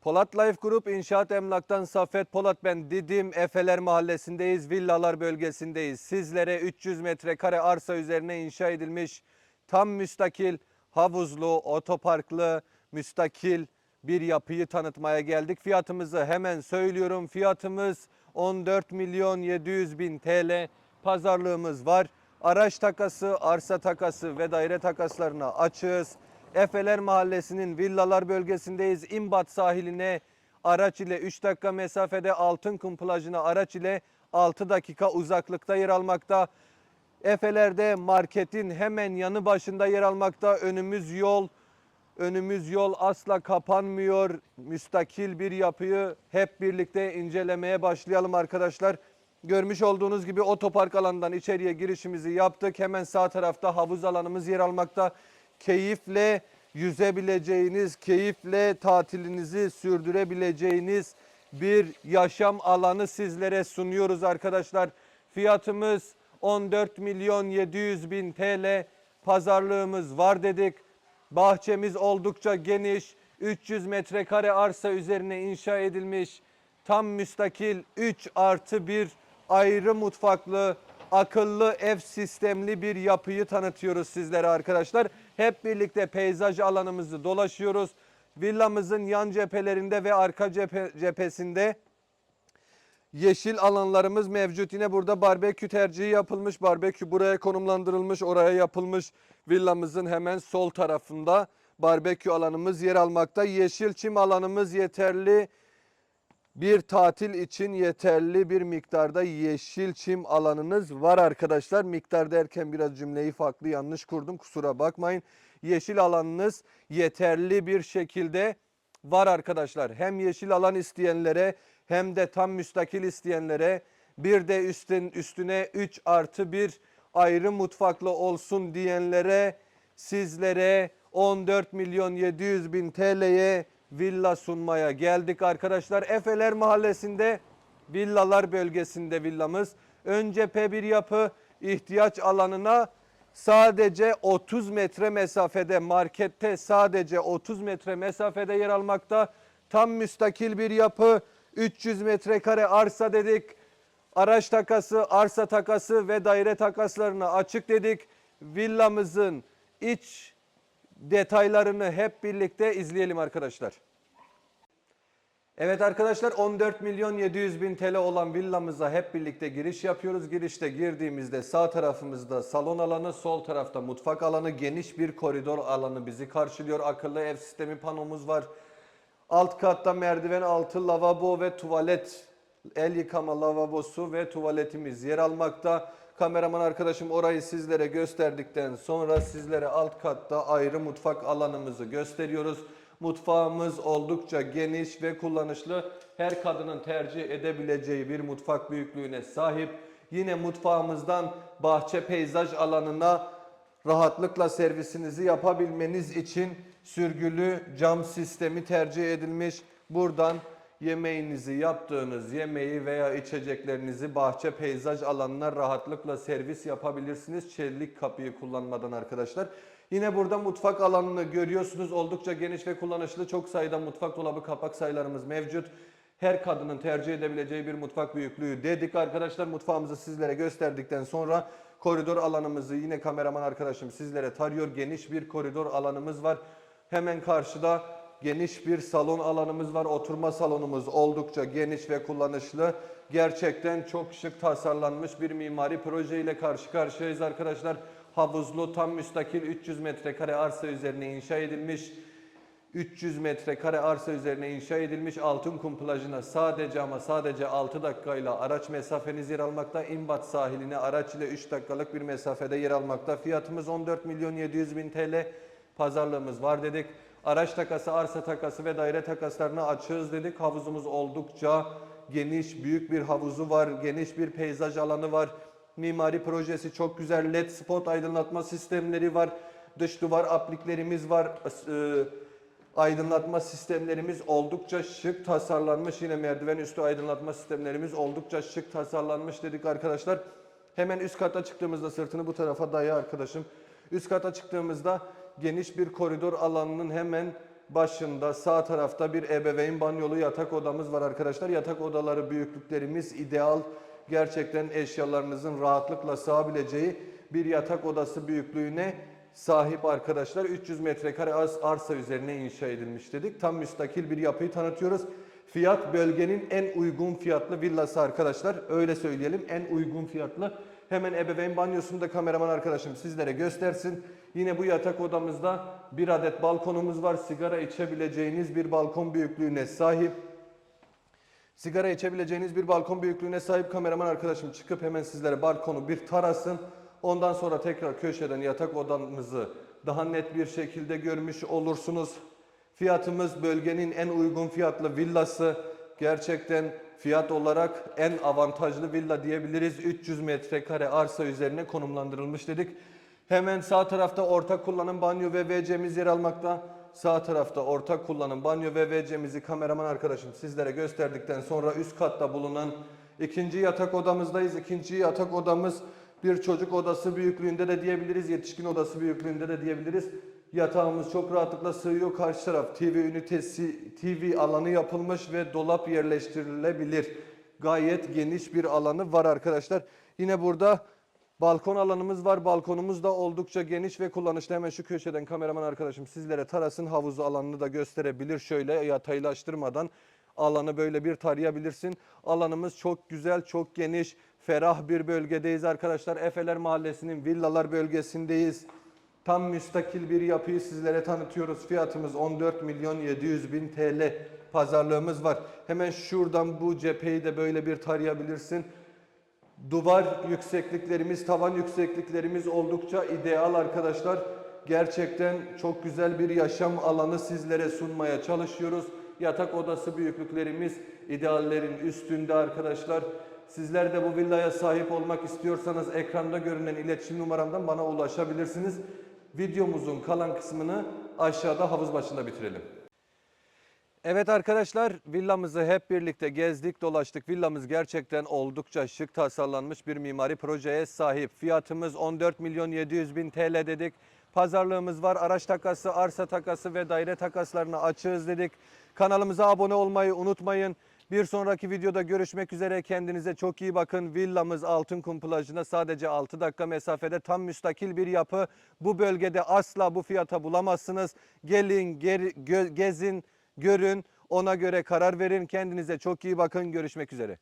Polat Life Group İnşaat Emlak'tan Saffet Polat ben Didim Efeler Mahallesi'ndeyiz. Villalar bölgesindeyiz. Sizlere 300 metrekare arsa üzerine inşa edilmiş tam müstakil, havuzlu, otoparklı, müstakil bir yapıyı tanıtmaya geldik. Fiyatımızı hemen söylüyorum. Fiyatımız 14 milyon 700 bin TL. Pazarlığımız var. Araç takası, arsa takası ve daire takaslarına açığız. Efeler Mahallesi'nin villalar bölgesindeyiz. İmbat sahiline araç ile 3 dakika mesafede Altınkum plajına araç ile 6 dakika uzaklıkta yer almakta. Efeler'de marketin hemen yanı başında yer almakta. Önümüz yol. Önümüz yol asla kapanmıyor. Müstakil bir yapıyı hep birlikte incelemeye başlayalım arkadaşlar. Görmüş olduğunuz gibi otopark alanından içeriye girişimizi yaptık. Hemen sağ tarafta havuz alanımız yer almakta. Keyifle yüzebileceğiniz, keyifle tatilinizi sürdürebileceğiniz bir yaşam alanı sizlere sunuyoruz arkadaşlar. Fiyatımız 14 milyon 700 bin TL. Pazarlığımız var dedik. Bahçemiz oldukça geniş. 300 metrekare arsa üzerine inşa edilmiş. Tam müstakil 3 artı 1 ayrı mutfaklı, akıllı ev sistemli bir yapıyı tanıtıyoruz sizlere arkadaşlar. Hep birlikte peyzaj alanımızı dolaşıyoruz. Villamızın yan cephelerinde ve arka cephe, cephesinde yeşil alanlarımız mevcut. Yine burada barbekü tercihi yapılmış. Barbekü buraya konumlandırılmış, oraya yapılmış. Villamızın hemen sol tarafında barbekü alanımız yer almakta. Yeşil çim alanımız yeterli. Bir tatil için yeterli bir miktarda yeşil çim alanınız var arkadaşlar. Miktar derken biraz cümleyi farklı yanlış kurdum kusura bakmayın. Yeşil alanınız yeterli bir şekilde var arkadaşlar. Hem yeşil alan isteyenlere hem de tam müstakil isteyenlere bir de üstün, üstüne 3 artı 1 ayrı mutfaklı olsun diyenlere sizlere 14 milyon 700 bin TL'ye villa sunmaya geldik arkadaşlar. Efeler Mahallesi'nde villalar bölgesinde villamız. Ön cephe bir yapı ihtiyaç alanına sadece 30 metre mesafede markette sadece 30 metre mesafede yer almakta. Tam müstakil bir yapı 300 metrekare arsa dedik. Araç takası, arsa takası ve daire takaslarına açık dedik. Villamızın iç detaylarını hep birlikte izleyelim arkadaşlar. Evet arkadaşlar 14 milyon 700 bin TL olan villamıza hep birlikte giriş yapıyoruz. Girişte girdiğimizde sağ tarafımızda salon alanı, sol tarafta mutfak alanı, geniş bir koridor alanı bizi karşılıyor. Akıllı ev sistemi panomuz var. Alt katta merdiven altı lavabo ve tuvalet, el yıkama lavabosu ve tuvaletimiz yer almakta. Kameraman arkadaşım orayı sizlere gösterdikten sonra sizlere alt katta ayrı mutfak alanımızı gösteriyoruz. Mutfağımız oldukça geniş ve kullanışlı. Her kadının tercih edebileceği bir mutfak büyüklüğüne sahip. Yine mutfağımızdan bahçe peyzaj alanına rahatlıkla servisinizi yapabilmeniz için sürgülü cam sistemi tercih edilmiş. Buradan yemeğinizi yaptığınız yemeği veya içeceklerinizi bahçe peyzaj alanına rahatlıkla servis yapabilirsiniz. Çelik kapıyı kullanmadan arkadaşlar. Yine burada mutfak alanını görüyorsunuz. Oldukça geniş ve kullanışlı çok sayıda mutfak dolabı kapak sayılarımız mevcut. Her kadının tercih edebileceği bir mutfak büyüklüğü dedik arkadaşlar. Mutfağımızı sizlere gösterdikten sonra koridor alanımızı yine kameraman arkadaşım sizlere tarıyor. Geniş bir koridor alanımız var. Hemen karşıda geniş bir salon alanımız var. Oturma salonumuz oldukça geniş ve kullanışlı. Gerçekten çok şık tasarlanmış bir mimari proje ile karşı karşıyayız arkadaşlar. Havuzlu tam müstakil 300 metrekare arsa üzerine inşa edilmiş. 300 metrekare arsa üzerine inşa edilmiş Altınkum plajına sadece ama sadece 6 dakikayla araç mesafeniz yer almakta. İmbat sahiline araç ile 3 dakikalık bir mesafede yer almakta. Fiyatımız 14 milyon 700 bin TL. Pazarlığımız var dedik. Araç takası, arsa takası ve daire takaslarını açığız dedik. Havuzumuz oldukça geniş, büyük bir havuzu var. Geniş bir peyzaj alanı var. Mimari projesi çok güzel. LED spot aydınlatma sistemleri var. Dış duvar apliklerimiz var. Ee, aydınlatma sistemlerimiz oldukça şık tasarlanmış. Yine merdiven üstü aydınlatma sistemlerimiz oldukça şık tasarlanmış dedik arkadaşlar. Hemen üst kata çıktığımızda sırtını bu tarafa daya arkadaşım. Üst kata çıktığımızda geniş bir koridor alanının hemen başında sağ tarafta bir ebeveyn banyolu yatak odamız var arkadaşlar. Yatak odaları büyüklüklerimiz ideal. Gerçekten eşyalarınızın rahatlıkla sığabileceği bir yatak odası büyüklüğüne sahip arkadaşlar. 300 metrekare ars- arsa üzerine inşa edilmiş dedik. Tam müstakil bir yapıyı tanıtıyoruz. Fiyat bölgenin en uygun fiyatlı villası arkadaşlar. Öyle söyleyelim en uygun fiyatlı. Hemen ebeveyn banyosunu da kameraman arkadaşım sizlere göstersin. Yine bu yatak odamızda bir adet balkonumuz var. Sigara içebileceğiniz bir balkon büyüklüğüne sahip. Sigara içebileceğiniz bir balkon büyüklüğüne sahip kameraman arkadaşım çıkıp hemen sizlere balkonu bir tarasın. Ondan sonra tekrar köşeden yatak odamızı daha net bir şekilde görmüş olursunuz. Fiyatımız bölgenin en uygun fiyatlı villası. Gerçekten fiyat olarak en avantajlı villa diyebiliriz. 300 metrekare arsa üzerine konumlandırılmış dedik. Hemen sağ tarafta ortak kullanım banyo ve WC'miz yer almakta. Sağ tarafta ortak kullanım banyo ve WC'mizi kameraman arkadaşım sizlere gösterdikten sonra üst katta bulunan ikinci yatak odamızdayız. İkinci yatak odamız bir çocuk odası büyüklüğünde de diyebiliriz, yetişkin odası büyüklüğünde de diyebiliriz. Yatağımız çok rahatlıkla sığıyor. Karşı taraf TV ünitesi, TV alanı yapılmış ve dolap yerleştirilebilir. Gayet geniş bir alanı var arkadaşlar. Yine burada balkon alanımız var. Balkonumuz da oldukça geniş ve kullanışlı. Hemen şu köşeden kameraman arkadaşım sizlere terasın havuzu alanını da gösterebilir. Şöyle yataylaştırmadan alanı böyle bir tarayabilirsin. Alanımız çok güzel, çok geniş, ferah bir bölgedeyiz arkadaşlar. Efeler Mahallesi'nin villalar bölgesindeyiz. Tam müstakil bir yapıyı sizlere tanıtıyoruz. Fiyatımız 14 milyon 700 bin TL. Pazarlığımız var. Hemen şuradan bu cepheyi de böyle bir tarayabilirsin. Duvar yüksekliklerimiz, tavan yüksekliklerimiz oldukça ideal arkadaşlar. Gerçekten çok güzel bir yaşam alanı sizlere sunmaya çalışıyoruz. Yatak odası büyüklüklerimiz ideallerin üstünde arkadaşlar. Sizler de bu villaya sahip olmak istiyorsanız ekranda görünen iletişim numaramdan bana ulaşabilirsiniz. Videomuzun kalan kısmını aşağıda havuz başında bitirelim. Evet arkadaşlar villamızı hep birlikte gezdik dolaştık. Villamız gerçekten oldukça şık tasarlanmış bir mimari projeye sahip. Fiyatımız 14 milyon 700 bin TL dedik. Pazarlığımız var. Araç takası, arsa takası ve daire takaslarını açığız dedik. Kanalımıza abone olmayı unutmayın. Bir sonraki videoda görüşmek üzere. Kendinize çok iyi bakın. Villamız Altınkum plajına sadece 6 dakika mesafede tam müstakil bir yapı. Bu bölgede asla bu fiyata bulamazsınız. Gelin, geri- gö- gezin, görün. Ona göre karar verin. Kendinize çok iyi bakın. Görüşmek üzere.